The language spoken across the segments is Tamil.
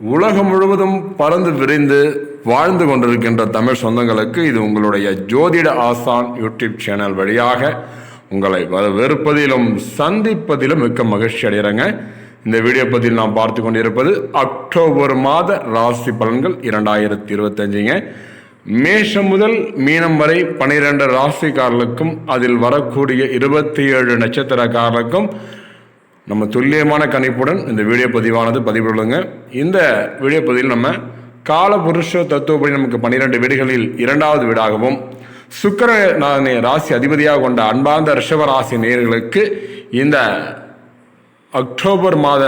உலகம் முழுவதும் பறந்து விரிந்து வாழ்ந்து கொண்டிருக்கின்ற தமிழ் சொந்தங்களுக்கு இது உங்களுடைய ஜோதிட ஆசான் யூடியூப் சேனல் வழியாக. உங்களை வரவேற்பதிலும் சந்திப்பதிலும் மிக்க மகிழ்ச்சி அடைகிறேங்க. இந்த வீடியோ பதிவில் நாம் பார்த்து கொண்டிருப்பது அக்டோபர் மாத ராசி பலன்கள் இரண்டாயிரத்தி இருபத்தஞ்சுங்க மேஷம் முதல் மீனம் வரை பனிரெண்டு ராசிக்காரர்களுக்கும் அதில் வரக்கூடிய இருபத்தி ஏழு நட்சத்திரக்காரர்களுக்கும் நம்ம துல்லியமான கணிப்புடன் இந்த வீடியோ பதிவானது பதிவிடுங்க இந்த வீடியோ பதிவில் நம்ம காலபுருஷ தத்துவப்படி நமக்கு பன்னிரெண்டு வீடுகளில் இரண்டாவது வீடாகவும் சுக்கர ராசி அதிபதியாக கொண்ட அன்பார்ந்த ரிஷப ராசி நேர்களுக்கு இந்த அக்டோபர் மாத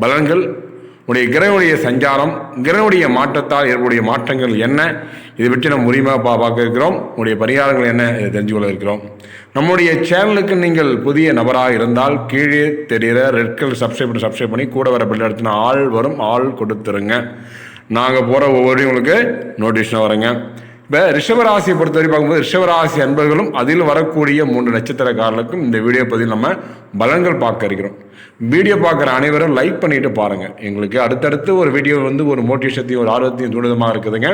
பலன்கள் உடைய கிரகனுடைய சஞ்சாரம் கிரகனுடைய மாற்றத்தால் ஏற்படைய மாற்றங்கள் என்ன இதை பற்றி நம்ம உரிமையாக பா பார்க்க இருக்கிறோம். உங்களுடைய பரிகாரங்கள் என்ன இதை தெரிஞ்சு கொள்ள இருக்கிறோம். நம்முடைய சேனலுக்கு நீங்கள் புதிய நபராக இருந்தால் கீழே தெரிகிற ரெட் கலர் சப்ஸ்கிரைப் பண்ணி சப்ஸ்கிரைப் பண்ணி கூட வர பிள்ளை இடத்துல ஆள் வரும் ஆள் கொடுத்துருங்க. நாங்கள் போகிற ஒவ்வொரு உங்களுக்கு நோட்டிஃபிகேஷன் வருங்க. இப்போ ரிஷபராசியை பொறுத்தவரை பார்க்கும்போது ரிஷபராசி அன்பர்களும் அதில் வரக்கூடிய மூன்று நட்சத்திரக்காரர்களுக்கும் இந்த வீடியோ பதில் நம்ம பலன்கள் பார்க்க இருக்கிறோம். வீடியோ பார்க்குற அனைவரும் லைக் பண்ணிட்டு பாருங்கள் எங்களுக்கு அடுத்தடுத்து ஒரு வீடியோ வந்து ஒரு மோட்டிவேஷத்தையும் ஒரு ஆர்வத்தையும் தூண்டுதமாக இருக்குதுங்க.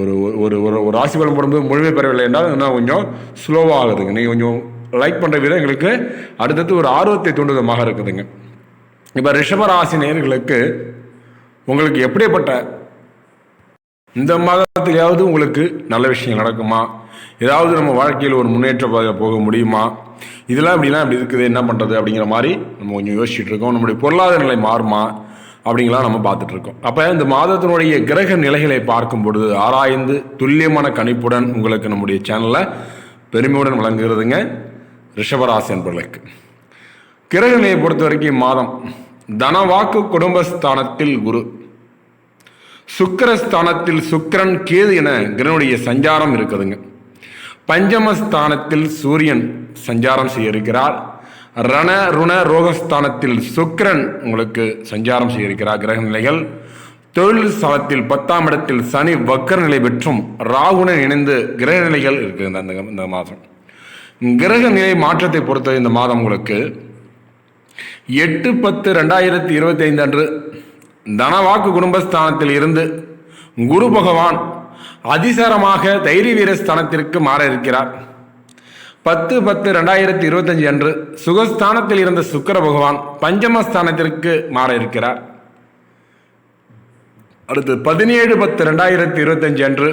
ஒரு ஒரு ஒரு ஒரு ராசி பலன் போடும்போது முழுமை பெறவில்லை என்றால் இன்னும் கொஞ்சம் ஸ்லோவாக ஆகுதுங்க. நீங்கள் கொஞ்சம் லைக் பண்ணுற விதம் எங்களுக்கு அடுத்தடுத்து ஒரு ஆர்வத்தை தூண்டுதமாக இருக்குதுங்க. இப்போ ரிஷபராசி நேர்களுக்கு உங்களுக்கு எப்படிப்பட்ட இந்த மாதத்திலேயாவது உங்களுக்கு நல்ல விஷயம் நடக்குமா? ஏதாவது நம்ம வாழ்க்கையில் ஒரு முன்னேற்ற பாதையில் போக முடியுமா? இதெல்லாம் இப்படிலாம் இப்படி இருக்குது என்ன பண்ணுறது அப்படிங்கிற மாதிரி நம்ம கொஞ்சம் யோசிச்சுட்டு இருக்கோம். நம்முடைய பொருளாதார நிலை மாறுமா? அப்படிங்கலாம் நம்ம பார்த்துட்டு இருக்கோம் அப்போ இந்த மாதத்தினுடைய கிரக நிலைகளை பார்க்கும் பொழுது ஆராய்ந்து துல்லியமான கணிப்புடன் உங்களுக்கு நம்முடைய சேனலில் பெருமையுடன் வழங்குகிறதுங்க ரிஷபராசி என்பர்களுக்கு கிரக நிலையை பொறுத்த வரைக்கும் மாதம் தனவாக்கு குடும்பஸ்தானத்தில் குரு. சுக்கரஸ்தானத்தில் சுக்கிரன் கேது என கிரகனுடைய சஞ்சாரம் இருக்குதுங்க. பஞ்சமஸ்தானத்தில் சூரியன் சஞ்சாரம் செய்ய இருக்கிறார். ரண ருண ரோகஸ்தானத்தில் சுக்கிரன் உங்களுக்கு சஞ்சாரம் செய்திருக்கிறார். கிரக நிலைகள். தொழில் ஸ்தானத்தில் பத்தாம் இடத்தில் சனி வக்கர நிலை பெற்றும் ராகுடன் இணைந்து கிரக நிலைகள் இருக்குது அந்த இந்த மாதம். கிரக நிலை மாற்றத்தை பொறுத்த இந்த மாதம் உங்களுக்கு எட்டு பத்து ரெண்டாயிரத்தி இருபத்தி ஐந்து அன்று தனவாக்கு குடும்பஸ்தானத்தில் இருந்து குரு பகவான் அதிசாரமாக தைரிய வீர ஸ்தானத்திற்கு மாற இருக்கிறார். பத்து பத்து ரெண்டாயிரத்தி இருபத்தஞ்சு அன்று சுகஸ்தானத்தில் இருந்த சுக்கர பகவான் பஞ்சமஸ்தானத்திற்கு மாற இருக்கிறார். அடுத்து பதினேழு பத்து ரெண்டாயிரத்தி இருபத்தஞ்சு அன்று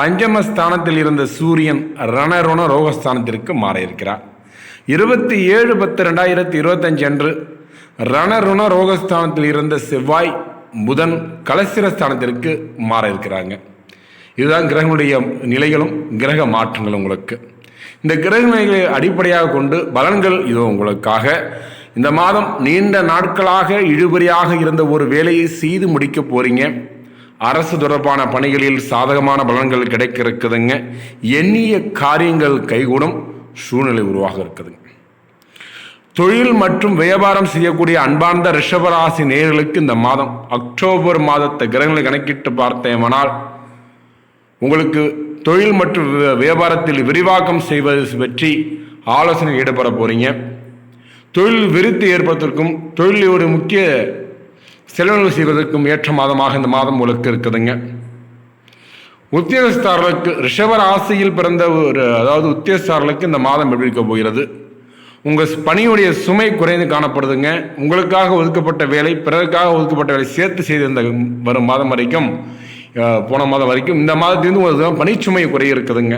பஞ்சமஸ்தானத்தில் இருந்த சூரியன் ரணருண ரோகஸ்தானத்திற்கு மாற இருக்கிறார். இருபத்தி ஏழு பத்து ரெண்டாயிரத்தி இருபத்தஞ்சு அன்று ரணருண ரோகஸ்தானத்தில் இருந்த செவ்வாய் புதன் கலசிரஸ்தானத்திற்கு மாற இருக்கிறாங்க. இதுதான் கிரகனுடைய நிலைகளும் கிரக மாற்றங்களும் உங்களுக்கு. இந்த கிரகங்களை அடிப்படையாக கொண்டு பலன்கள் இது உங்களுக்காக. இந்த மாதம் நீண்ட நாட்களாக இழுபறியாக இருந்த ஒரு வேலையை செய்து முடிக்க போறீங்க. அரசு தொடர்பான பணிகளில் சாதகமான பலன்கள் கிடைக்க இருக்குதுங்க எண்ணிய காரியங்கள் கைகூடும் சூழ்நிலை உருவாக இருக்குதுங்க. தொழில் மற்றும் வியாபாரம் செய்யக்கூடிய அன்பார்ந்த ரிஷபராசி நேர்களுக்கு இந்த மாதம் அக்டோபர் மாதத்தை கிரகங்களை கணக்கிட்டு பார்த்தேமானால் உங்களுக்கு தொழில் மற்றும் வியாபாரத்தில் விரிவாக்கம் செய்வது பற்றி ஆலோசனை ஈடுபட போறீங்க. தொழில் விருத்தி ஏற்படுவதற்கும் தொழிலில் ஒரு முக்கிய செலவுகள் செய்வதற்கும் ஏற்ற மாதமாக இந்த மாதம் உங்களுக்கு இருக்குதுங்க. உத்தியோகஸ்தாரர்களுக்கு ரிஷப ராசியில் பிறந்த ஒரு அதாவது உத்தியோகஸ்தாரர்களுக்கு இந்த மாதம் எப்படி இருக்க போகிறது? உங்கள் பணியுடைய சுமை குறைந்து காணப்படுதுங்க. உங்களுக்காக ஒதுக்கப்பட்ட வேலை பிறருக்காக ஒதுக்கப்பட்ட வேலை சேர்த்து செய்து இந்த வரும் மாதம் வரைக்கும் போன மாதம் வரைக்கும் இந்த மாதத்திலிருந்து உங்களுக்கு பணிச்சுமை குறைய இருக்குதுங்க.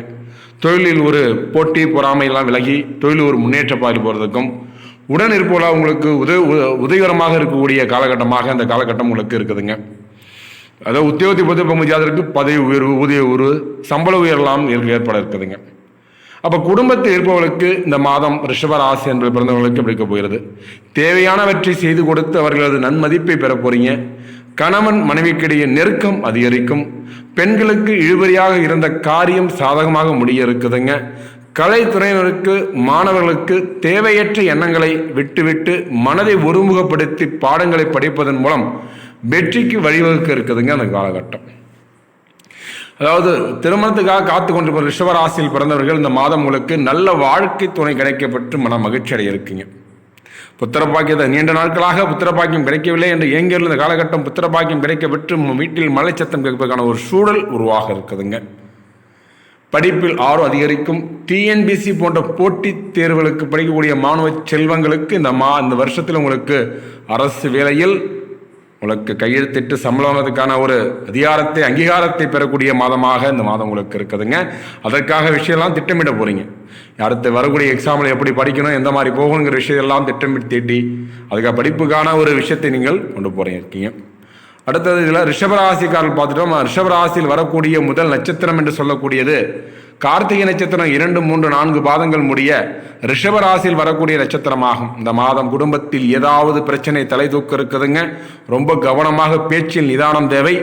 தொழிலில் ஒரு போட்டி பொறாமையெல்லாம் விலகி தொழில் ஒரு முன்னேற்ற பாதையில் போகிறதுக்கும் உடன் இருப்போல உங்களுக்கு உதவி உதவிகரமாக இருக்கக்கூடிய காலகட்டமாக அந்த காலகட்டம் உங்களுக்கு இருக்குதுங்க. அதாவது உத்தியோகத்தை பொறுத்த பங்குஜாதருக்கு பதவி உயர்வு ஊதிய உயர்வு சம்பள உயரலாம் ஏற்பட இருக்குதுங்க. அப்போ குடும்பத்தில் இருப்பவர்களுக்கு இந்த மாதம் ரிஷபராசி என்று பிறந்தவர்களுக்கு எப்படி இருக்க போகிறது? தேவையானவற்றை செய்து கொடுத்து அவர்களது நன்மதிப்பை பெற போறீங்க. கணவன் மனைவிக்கிடையே நெருக்கம் அதிகரிக்கும். பெண்களுக்கு இழுபறியாக இருந்த காரியம் சாதகமாக முடிய இருக்குதுங்க கலைத்துறையினருக்கு மாணவர்களுக்கு தேவையற்ற எண்ணங்களை விட்டுவிட்டு மனதை ஒருமுகப்படுத்தி பாடங்களை படிப்பதன் மூலம் வெற்றிக்கு வழிவகுக்க இருக்குதுங்க அந்த காலகட்டம். அதாவது திருமணத்துக்காக காத்து கொண்டிருக்கிற ரிஷவராசியில் பிறந்தவர்கள் இந்த மாதம் உங்களுக்கு நல்ல வாழ்க்கை துணை கிடைக்கப்பட்டு மன மகிழ்ச்சி அடைய இருக்கீங்க புத்திரபாக்கியத்தை நீண்ட நாட்களாக புத்திரபாக்கியம் கிடைக்கவில்லை என்று ஏங்கியிருந்த காலகட்டம் புத்திரபாக்கியம் கிடைக்க பெற்று வீட்டில் மலைச்சத்தம் கேட்பதற்கான ஒரு சூழல் உருவாக இருக்குதுங்க. படிப்பில் ஆர்வம் அதிகரிக்கும். டிஎன்பிசி போன்ற போட்டித் தேர்வுகளுக்கு படிக்கக்கூடிய மாணவ செல்வங்களுக்கு இந்த மா இந்த வருஷத்தில் உங்களுக்கு அரசு வேலையில் உங்களுக்கு கையெழுத்திட்டு சம்பளத்துக்கான ஒரு அதிகாரத்தை அங்கீகாரத்தை பெறக்கூடிய மாதமாக இந்த மாதம் உங்களுக்கு இருக்குதுங்க. அதற்காக விஷயம்லாம் திட்டமிட போகிறீங்க அடுத்து வரக்கூடிய எக்ஸாமில் எப்படி படிக்கணும் எந்த மாதிரி போகணுங்கிற விஷயத்தெல்லாம் திட்டமிட்டு தீட்டி அதுக்காக படிப்புக்கான ஒரு விஷயத்தை நீங்கள் கொண்டு போகிறீங்க இருக்கீங்க அடுத்தது இதில் ரிஷபராசிக்காரர்கள் பார்த்துட்டோம். ரிஷபராசியில் வரக்கூடிய முதல் நட்சத்திரம் என்று சொல்லக்கூடியது கார்த்திகை நட்சத்திரம் இரண்டு மூன்று நான்கு பாதங்கள் முடிய ரிஷபராசியில் வரக்கூடிய நட்சத்திரமாகும். இந்த மாதம் குடும்பத்தில் ஏதாவது பிரச்சனை தலை தூக்க இருக்குதுங்க. ரொம்ப கவனமாக பேச்சில் நிதானம் தேவை.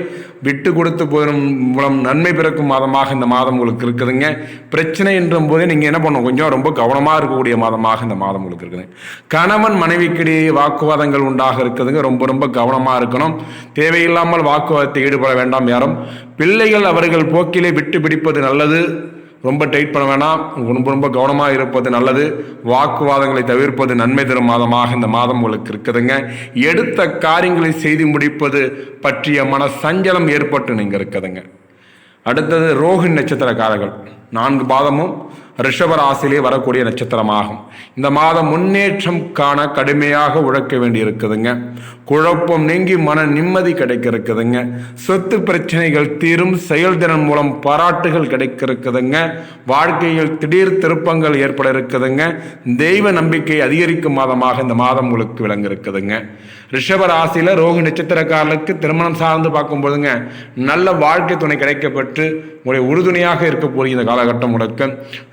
விட்டு கொடுத்து போயிடும் மூலம் நன்மை பிறக்கும் மாதமாக இந்த மாதம் உங்களுக்கு இருக்குதுங்க. பிரச்சனை என்ற போதே நீங்கள் என்ன பண்ணணும்? கொஞ்சம் ரொம்ப கவனமாக இருக்கக்கூடிய மாதமாக இந்த மாதம் உங்களுக்கு இருக்குது கணவன் மனைவிக்கிடையே வாக்குவாதங்கள் உண்டாக இருக்குதுங்க. ரொம்ப ரொம்ப கவனமாக இருக்கணும். தேவையில்லாமல் வாக்குவாதத்தை ஈடுபட வேண்டாம் யாரும். பிள்ளைகள் அவர்கள் போக்கிலே விட்டு பிடிப்பது நல்லது. ரொம்ப டைட் பண்ண வேணாம். ரொம்ப ரொம்ப கவனமாக இருப்பது நல்லது. வாக்குவாதங்களை தவிர்ப்பது நன்மை தரும் மாதமாக இந்த மாதம் உங்களுக்கு இருக்குதுங்க. எடுத்த காரியங்களை செய்து முடிப்பது பற்றிய மன சஞ்சலம் ஏற்பட்டு நீங்கள் இருக்குதுங்க. அடுத்தது ரோஹிணி நட்சத்திரக்காரர்கள் நான்கு பாதமும் ரிஷபராசிலே வரக்கூடிய நட்சத்திரமாகும். இந்த மாதம் முன்னேற்றம் காண கடுமையாக உழைக்க வேண்டி இருக்குதுங்க குழப்பம் நீங்கி மன நிம்மதி கிடைக்க இருக்குதுங்க சொத்து பிரச்சனைகள் தீரும் செயல்திறன் மூலம் பாராட்டுகள் கிடைக்க இருக்குதுங்க வாழ்க்கையில் திடீர் திருப்பங்கள் ஏற்பட இருக்குதுங்க தெய்வ நம்பிக்கை அதிகரிக்கும் மாதமாக இந்த மாதம் உங்களுக்கு விளங்க இருக்குதுங்க ரிஷபராசியில் ரோகி நட்சத்திரக்காரர்களுக்கு திருமணம் சார்ந்து பார்க்கும்போதுங்க நல்ல வாழ்க்கை துணை கிடைக்கப்பட்டு உங்களுடைய உறுதுணையாக இருக்க போகிற இந்த காலகட்டம் முழுக்க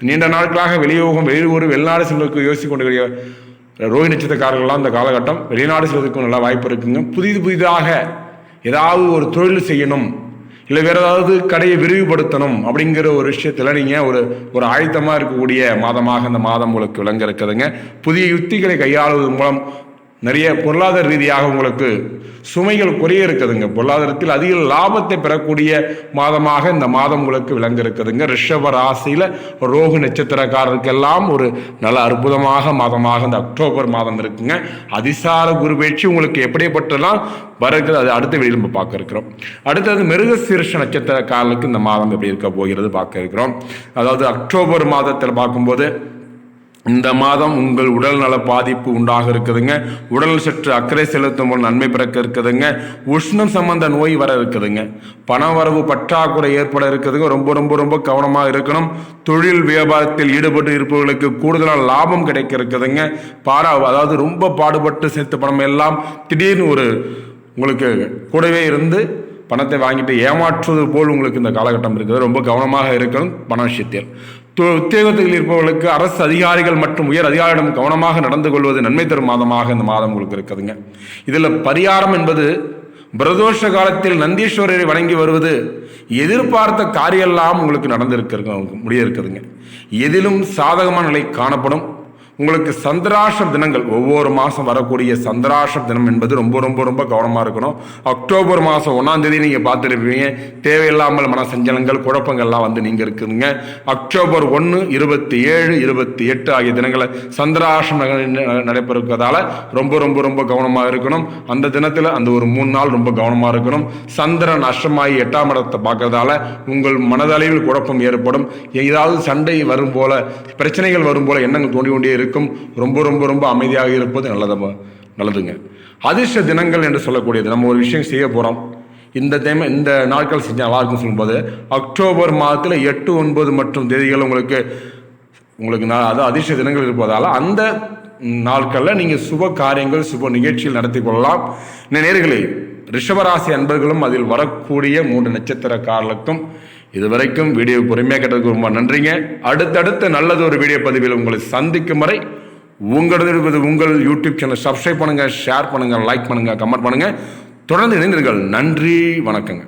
நீண்ட நாட்களாக வெளியோகம் வெளியூர் வெளிநாடு செல்வதற்கு யோசித்துக் கொண்டிருக்கிற ரோஹி நட்சத்திரக்காரர்கள்லாம் இந்த காலகட்டம் வெளிநாடு செல்வதற்கும் நல்ல வாய்ப்பு இருக்குங்க. புதிது புதிதாக ஏதாவது ஒரு தொழில் செய்யணும் இல்லை வேற ஏதாவது கடையை விரிவுபடுத்தணும் அப்படிங்கிற ஒரு விஷயத்தில் நீங்கள் ஒரு ஒரு ஆயத்தமாக இருக்கக்கூடிய மாதமாக இந்த மாதம் உங்களுக்கு விளங்க இருக்குதுங்க புதிய யுக்திகளை கையாளுவதன் மூலம் நிறைய பொருளாதார ரீதியாக உங்களுக்கு சுமைகள் குறைய இருக்குதுங்க பொருளாதாரத்தில் அதிக லாபத்தை பெறக்கூடிய மாதமாக இந்த மாதம் உங்களுக்கு விளங்க இருக்குதுங்க ரிஷப ராசியில் ரோகு நட்சத்திரக்காரருக்கெல்லாம் ஒரு நல்ல அற்புதமாக மாதமாக இந்த அக்டோபர் மாதம் இருக்குங்க. அதிசார குரு உங்களுக்கு எப்படிப்பட்டலாம் வர அது அடுத்த வெளியில் நம்ம பார்க்க இருக்கிறோம். அடுத்தது மிருகசீரஷ நட்சத்திரக்காரர்களுக்கு இந்த மாதம் எப்படி இருக்க போகிறது பார்க்க இருக்கிறோம். அதாவது அக்டோபர் மாதத்தில் பார்க்கும்போது இந்த மாதம் உங்கள் உடல் நல பாதிப்பு உண்டாக இருக்குதுங்க. உடல் சற்று அக்கறை செலுத்தும் போது நன்மை பிறக்க இருக்குதுங்க. உஷ்ணம் சம்பந்த நோய் வர இருக்குதுங்க. பண வரவு பற்றாக்குறை ஏற்பட இருக்குதுங்க. ரொம்ப ரொம்ப ரொம்ப கவனமாக இருக்கணும். தொழில் வியாபாரத்தில் ஈடுபட்டு இருப்பவர்களுக்கு கூடுதலான லாபம் கிடைக்க இருக்குதுங்க. பாரா அதாவது ரொம்ப பாடுபட்டு சேர்த்த பணம் எல்லாம் திடீர்னு ஒரு உங்களுக்கு கூடவே இருந்து பணத்தை வாங்கிட்டு ஏமாற்றுவது போல் உங்களுக்கு இந்த காலகட்டம் இருக்குது. ரொம்ப கவனமாக இருக்கணும். பண விஷயத்தில். உத்தியோகத்தில் இருப்பவர்களுக்கு அரசு அதிகாரிகள் மற்றும் உயர் அதிகாரியிடம் கவனமாக நடந்து கொள்வது நன்மை தரும் மாதமாக இந்த மாதம் உங்களுக்கு இருக்குதுங்க. இதில் பரிகாரம் என்பது பிரதோஷ காலத்தில் நந்தீஸ்வரரை வணங்கி வருவது எதிர்பார்த்த காரியெல்லாம் உங்களுக்கு நடந்திருக்க முடிய இருக்குதுங்க. எதிலும் சாதகமான நிலை காணப்படும். உங்களுக்கு சந்திராஷம் தினங்கள் ஒவ்வொரு மாதம் வரக்கூடிய சந்திராஷம் தினம் என்பது ரொம்ப ரொம்ப ரொம்ப கவனமாக இருக்கணும். அக்டோபர் மாதம் ஒன்றாம் தேதி நீங்கள் பார்த்துருப்பீங்க. தேவையில்லாமல் மன சஞ்சலங்கள் குழப்பங்கள்லாம் வந்து நீங்கள் இருக்குதுங்க. அக்டோபர் ஒன்று இருபத்தி ஏழு இருபத்தி எட்டு ஆகிய தினங்களை சந்திராஷம் நடைபெறுவதால் ரொம்ப ரொம்ப ரொம்ப கவனமாக இருக்கணும். அந்த தினத்தில் அந்த ஒரு மூணு நாள் ரொம்ப கவனமாக இருக்கணும். சந்திரன் அஷ்டமாகி எட்டாம் இடத்தை பார்க்கறதால உங்கள் மனதளவில் குழப்பம் ஏற்படும். ஏதாவது சண்டை வரும் போல பிரச்சனைகள் வரும் போல எண்ணங்கள் தோண்டி கொண்டே இருக்கும் ரொம்ப ரொம்ப ரொம்ப அமைதியாக இருப்பது நல்லது நல்லதுங்க. அதிர்ஷ்ட தினங்கள் என்று சொல்லக்கூடியது. நம்ம ஒரு விஷயம் செய்ய போகிறோம் இந்த டைம் இந்த நாட்கள் செஞ்சால் நல்லா இருக்குன்னு சொல்லும்போது அக்டோபர் மாதத்தில் எட்டு ஒன்பது மற்றும் தேதிகள் உங்களுக்கு உங்களுக்கு நான் அது அதிர்ஷ்ட தினங்கள் இருப்பதால் அந்த நாட்களில் நீங்கள் சுப காரியங்கள் சுப நிகழ்ச்சிகள் நடத்தி கொள்ளலாம். நேர்களே ரிஷபராசி அன்பர்களும் அதில் வரக்கூடிய மூன்று நட்சத்திரக்காரர்களுக்கும் இதுவரைக்கும் வீடியோ பொறுமையாக கேட்டதுக்கு ரொம்ப நன்றிங்க. அடுத்தடுத்த நல்லது ஒரு வீடியோ பதிவில் உங்களை சந்திக்கும் வரை உங்களது இருப்பது உங்கள் யூடியூப் சேனல் சப்ஸ்கிரைப் பண்ணுங்கள் ஷேர் பண்ணுங்கள் லைக் பண்ணுங்கள் கமெண்ட் பண்ணுங்கள் தொடர்ந்து இணைந்தீர்கள் நன்றி வணக்கங்க.